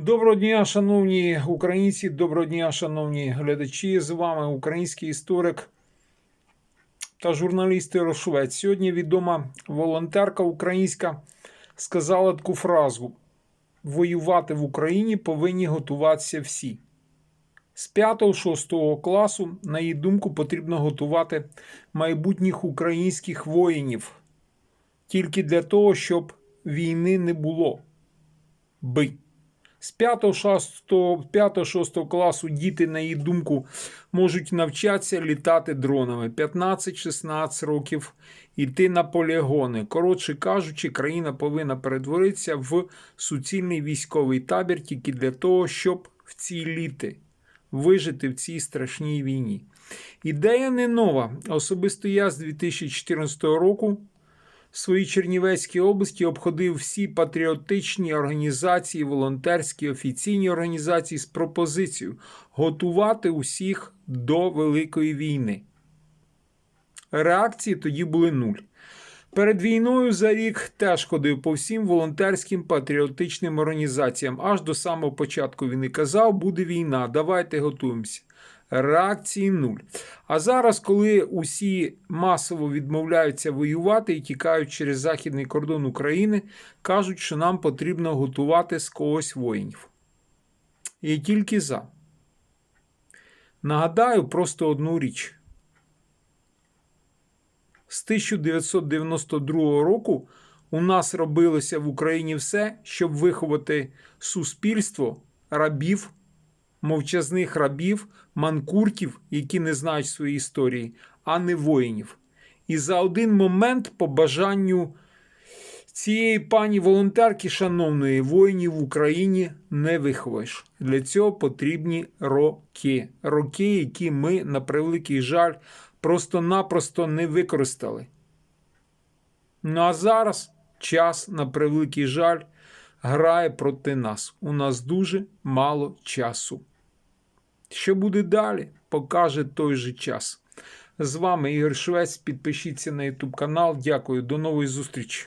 Доброго дня, шановні українці, доброго дня, шановні глядачі. З вами український історик та журналіст Рошвець. Сьогодні відома волонтерка українська сказала таку фразу: воювати в Україні повинні готуватися всі. З 5-6 класу, на її думку, потрібно готувати майбутніх українських воїнів тільки для того, щоб війни не було. Би. З 5-6 класу діти, на її думку, можуть навчатися літати дронами. 15-16 років йти на полігони. Коротше кажучи, країна повинна перетворитися в суцільний військовий табір тільки для того, щоб вціліти, вижити в цій страшній війні. Ідея не нова. Особисто я з 2014 року в своїй Чернівецькій області обходив всі патріотичні організації, волонтерські офіційні організації з пропозицією готувати усіх до Великої війни. Реакції тоді були нуль. Перед війною за рік теж ходив по всім волонтерським патріотичним організаціям. Аж до самого початку війни казав, буде війна, давайте готуємося. Реакції нуль. А зараз, коли усі масово відмовляються воювати і тікають через західний кордон України, кажуть, що нам потрібно готувати з когось воїнів. І тільки за. Нагадаю просто одну річ. З 1992 року у нас робилося в Україні все, щоб виховати суспільство рабів, мовчазних рабів, манкуртів, які не знають своєї історії, а не воїнів. І за один момент, по бажанню цієї пані волонтерки, шановної, воїнів в Україні не виховаєш. Для цього потрібні роки. Роки, які ми, на превеликий жаль, просто-напросто не використали. Ну а зараз час, на превеликий жаль, грає проти нас. У нас дуже мало часу. Що буде далі, покаже той же час. З вами Ігор Швець. Підпишіться на YouTube канал. Дякую, до нової зустрічі.